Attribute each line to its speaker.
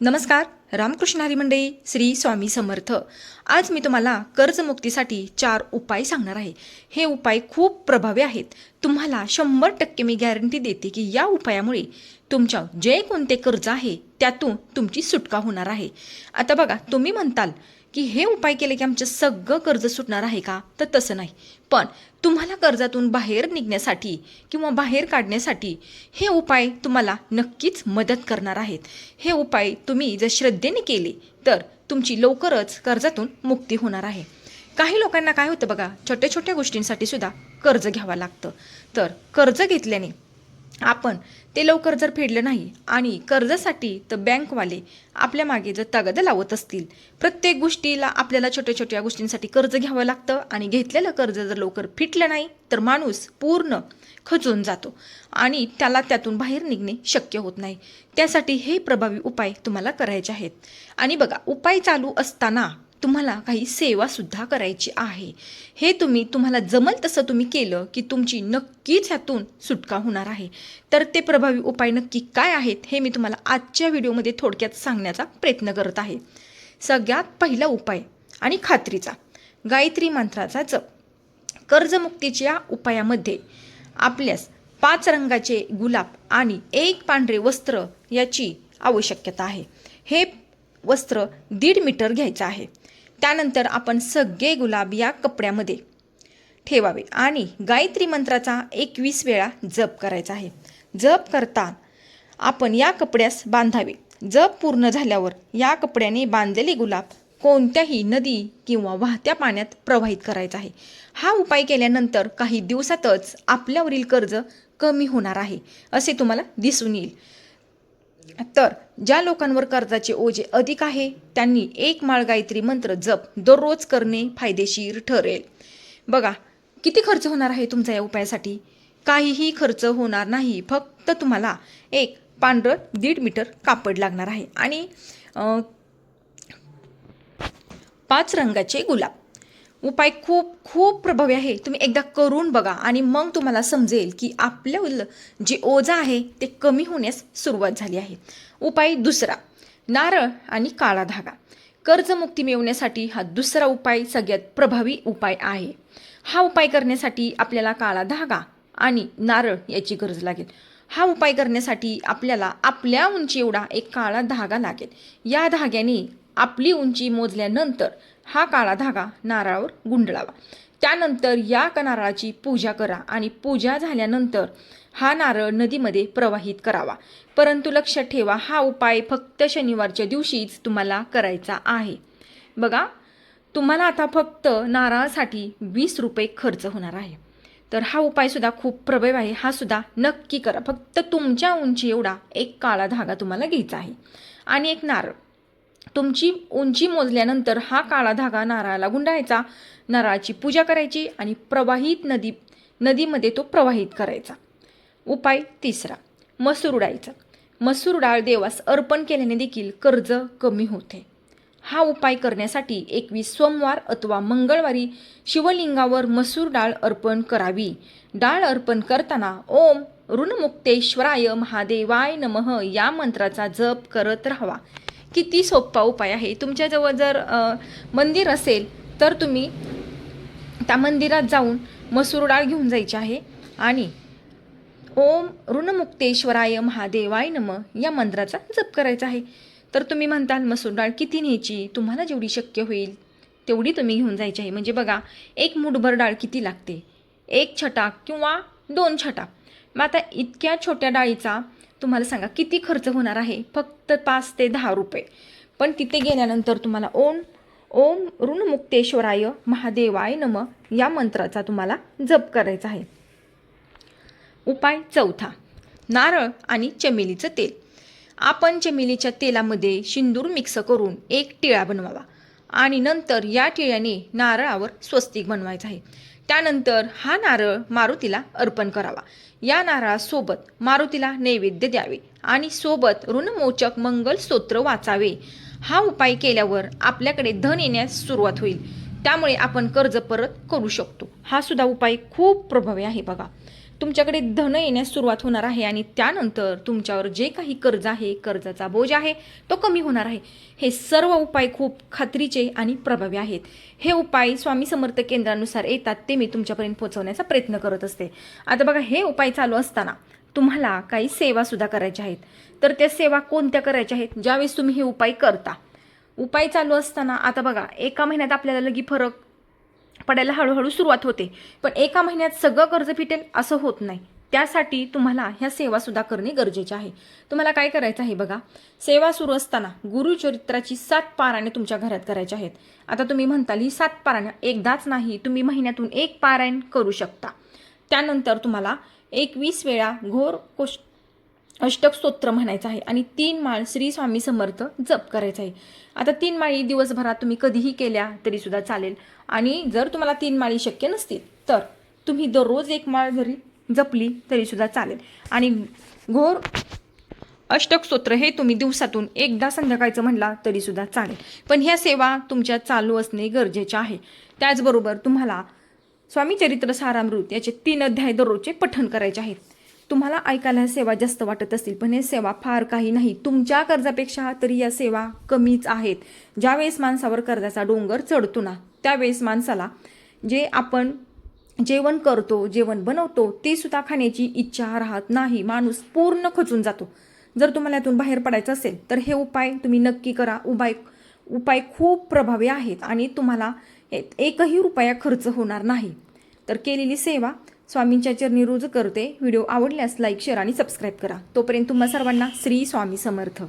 Speaker 1: नमस्कार रामकृष्ण हरी मंडळी श्री स्वामी समर्थ. आज मी तुम्हाला कर्जमुक्तीसाठी चार उपाय सांगणार आहे. हे उपाय खूप प्रभावी आहेत. तुम्हाला शंभर टक्के मी गॅरंटी देते की या उपायामुळे तुमच्या जे कोणते कर्ज आहे त्यातून तुमची सुटका होणार आहे. आता बघा तुम्ही म्हणताल की हे उपाय केले की आमचं सगळं कर्ज सुटणार आहे का? तर तसं नाही. पण तुम्हाला कर्जातून बाहेर निघण्यासाठी किंवा बाहेर काढण्यासाठी हे उपाय तुम्हाला नक्कीच मदत करणार आहेत. हे उपाय तुम्ही जर श्रद्धेने केले तर तुमची लवकरच कर्जातून मुक्ती होणार आहे. काही लोकांना काय होतं बघा छोट्या छोट्या गोष्टींसाठी सुद्धा कर्ज घ्यावं लागतं. तर कर्ज घेतल्याने आपण ते लवकर जर फेडलं नाही आणि कर्जासाठी तर बँकवाले आपल्या मागे जर तगादा लावत असतील प्रत्येक गोष्टीला आपल्याला छोट्या छोट्या गोष्टींसाठी कर्ज घ्यावं लागतं आणि घेतलेलं कर्ज जर लवकर फिटलं नाही तर माणूस पूर्ण खचून जातो आणि त्याला त्यातून बाहेर निघणे शक्य होत नाही. त्यासाठी हे प्रभावी उपाय तुम्हाला करायचे आहेत. आणि बघा उपाय चालू असताना तुम्हाला काही सेवासुद्धा करायची आहे. हे तुम्ही तुम्हाला जमल तसं तुम्ही केलं की तुमची नक्कीच ह्यातून सुटका होणार आहे. तर ते प्रभावी उपाय नक्की काय आहेत हे मी तुम्हाला आजच्या व्हिडिओमध्ये थोडक्यात सांगण्याचा प्रयत्न करत आहे. सगळ्यात पहिला उपाय आणि खात्रीचा. गायत्री मंत्राचा जप. कर्जमुक्तीच्या उपायामध्ये आपल्यास पाच रंगाचे गुलाब आणि एक पांढरे वस्त्र याची आवश्यकता आहे. हे वस्त्र दीड मीटर घ्यायचं आहे. त्यानंतर आपण सगळे गुलाब या कपड्यामध्ये ठेवावे. आणि गायत्री मंत्राचा एकवीस वेळा जप करायचा आहे. जप करता आपण या कपड्यास बांधावे. जप पूर्ण झाल्यावर या कपड्याने बांधलेले गुलाब कोणत्याही नदी किंवा वाहत्या पाण्यात प्रवाहित करायचा आहे. हा उपाय केल्यानंतर काही दिवसातच आपल्यावरील कर्ज कमी होणार आहे असे तुम्हाला दिसून येईल. तर ज्या लोकांवर कर्जाचे ओझे अधिक आहे त्यांनी एक माळ गायत्री मंत्र जप दररोज करणे फायदेशीर ठरेल. बघा किती खर्च होणार आहे तुमचा या उपायासाठी? काहीही खर्च होणार नाही फक्त तुम्हाला एक पांढरं दीड मीटर कापड लागणार आहे आणि पाच रंगाचे गुलाब. उपाय खूप खूप प्रभावी आहे. तुम्ही एकदा करून बघा आणि मग तुम्हाला समजेल की आपल्या उल- जे ओझा आहे ते कमी होण्यास सुरुवात झाली आहे. उपाय दुसरा नारळ आणि काळा धागा. कर्जमुक्ती मिळवण्यासाठी हा दुसरा उपाय सगळ्यात प्रभावी उपाय आहे. हा उपाय करण्यासाठी आपल्याला काळा धागा आणि नारळ याची गरज लागेल. हा उपाय करण्यासाठी आपल्याला आपल्या उंची एवढा एक काळा धागा लागेल. या धाग्याने आपली उंची मोजल्यानंतर हा काळा धागा नारळावर गुंडळावा. त्यानंतर या नारळाची पूजा करा आणि पूजा झाल्यानंतर हा नारळ नदीमध्ये प्रवाहित करावा. परंतु लक्षात ठेवा हा उपाय फक्त शनिवारच्या दिवशीच तुम्हाला करायचा आहे. बघा तुम्हाला आता फक्त नारळासाठी वीस रुपये खर्च होणार आहे. तर हा उपायसुद्धा खूप प्रभाव आहे. हा सुद्धा नक्की करा. फक्त तुमच्या उंची एवढा एक काळा धागा तुम्हाला घ्यायचा आहे. आणि एक नारळ. तुमची उंची मोजल्यानंतर हा काळा धागा नारळाला गुंडाळायचा नारळाची पूजा करायची आणि प्रवाहित नदी नदीमध्ये तो प्रवाहित करायचा. उपाय तिसरा मसूर डाळीचा. मसूर डाळ देवास अर्पण केल्याने देखील कर्ज कमी होते. हा उपाय करण्यासाठी एकवीस सोमवार अथवा मंगळवारी शिवलिंगावर मसूर डाळ अर्पण करावी. डाळ अर्पण करताना ओम ऋणमुक्तेश्वराय महादेवाय नमः या मंत्राचा जप करत राहावा. किती सोपा उपाय आहे. तुमच्याजवळ जर मंदिर असेल तर तुम्ही त्या मंदिरात जाऊन मसूर डाळ घेऊन जायची आहे आणि ओम ऋणमुक्तेश्वराय महादेवाय नम या मंत्राचा जप करायचा आहे. तर तुम्ही म्हणताल मसूर डाळ किती न्यायची? तुम्हाला जेवढी शक्य होईल तेवढी तुम्ही घेऊन जायची आहे. म्हणजे बघा एक मुठभर डाळ किती लागते? एक छटा किंवा दोन छटा मग आता इतक्या छोट्या डाळीचा तुम्हाला सांगा किती खर्च होणार आहे? फक्त पाच ते दहा रुपये. पण तिथे गेल्यानंतर तुम्हाला ओम ओम ऋणमुक्तेश्वराय महादेवाय नम या मंत्राचा तुम्हाला जप करायचा आहे. उपाय चौथा नारळ आणि चमेलीचं तेल. आपण चमेलीच्या तेलामध्ये शिंदूर मिक्स करून एक टिळा बनवावा आणि नंतर या टिळ्याने नारळावर स्वस्तिक बनवायचं आहे. त्यानंतर हा नारळ मारुतीला अर्पण करावा. या नारळासोबत मारुतीला नैवेद्य द्यावे आणि सोबत ऋणमोचक मंगलस्तोत्र वाचावे. हा उपाय केल्यावर आपल्याकडे धन येण्यास सुरुवात होईल. त्यामुळे आपण कर्ज परत करू शकतो. हा सुद्धा उपाय खूप प्रभावी आहे बघा. तुमच्याकडे धन येण्यास सुरुवात होणार आहे आणि त्यानंतर तुमच्यावर जे काही कर्ज आहे कर्जाचा बोज आहे तो कमी होणार आहे. हे सर्व उपाय खूप खात्रीचे आणि प्रभावी आहेत. हे उपाय स्वामी समर्थ केंद्रानुसार येतात ते मी तुमच्यापर्यंत पोहोचवण्याचा प्रयत्न करत असते. आता बघा हे उपाय चालू असताना तुम्हाला काही सेवासुद्धा करायच्या आहेत. तर त्या सेवा कोणत्या करायच्या आहेत? ज्यावेळेस तुम्ही हे उपाय करता. उपाय चालू असताना आता बघा एका महिन्यात आपल्याला लगी फरक पडायला हळूहळू सुरुवात होते. पण एका महिन्यात सगळं कर्ज फिटेल असं होत नाही. त्यासाठी तुम्हाला ह्या सेवासुद्धा करणे गरजेचे आहे. तुम्हाला काय करायचं आहे बघा. सेवा सुरू असताना गुरुचरित्राची सात पारायणे तुमच्या घरात करायची आहेत. आता तुम्ही म्हणताल ही सात पारायण एकदाच नाही तुम्ही महिन्यातून एक पारायण करू शकता. त्यानंतर तुम्हाला एकवीस वेळा घोर कोश अष्टक स्तोत्र म्हणायचं आहे. आणि तीन माळ श्री स्वामी समर्थ जप करायचं आहे. आता तीन माळी दिवसभरात तुम्ही कधीही केल्या तरी सुद्धा चालेल. आणि जर तुम्हाला तीन माळी शक्य नसतील तर तुम्ही दररोज एक माळ जरी जपली तरी सुद्धा चालेल. आणि घोर अष्टक स्तोत्र हे तुम्ही दिवसातून एकदा संध्याकाळचं म्हणला तरी सुद्धा चालेल. पण ह्या सेवा तुमच्या चालू असणे गरजेचे आहे. त्याचबरोबर तुम्हाला स्वामी चरित्र सारामृत याचे तीन अध्याय दररोजचे पठण करायचे आहेत. तुम्हाला ऐकायला सेवा जास्त वाटत असतील पण हे सेवा फार काही नाही. तुमच्या कर्जापेक्षा तरी या सेवा कमीच आहेत. ज्यावेळेस माणसावर कर्जाचा डोंगर चढतो ना त्यावेळेस माणसाला जे आपण जेवण करतो जेवण बनवतो ते सुद्धा खाण्याची इच्छा राहत नाही. माणूस पूर्ण खचून जातो. जर तुम्हाला यातून बाहेर पडायचं असेल तर हे उपाय तुम्ही नक्की करा. उपाय उपाय खूप प्रभावी आहेत आणि तुम्हाला एकही रुपया खर्च होणार नाही. तर केलेली सेवा स्वामींच्या चरणी रोज करते. व्हिडिओ आवडल्यास लाईक शेअर आणि सबस्क्राईब करा. तोपर्यंत तुम्हा सर्वांना श्री स्वामी समर्थ.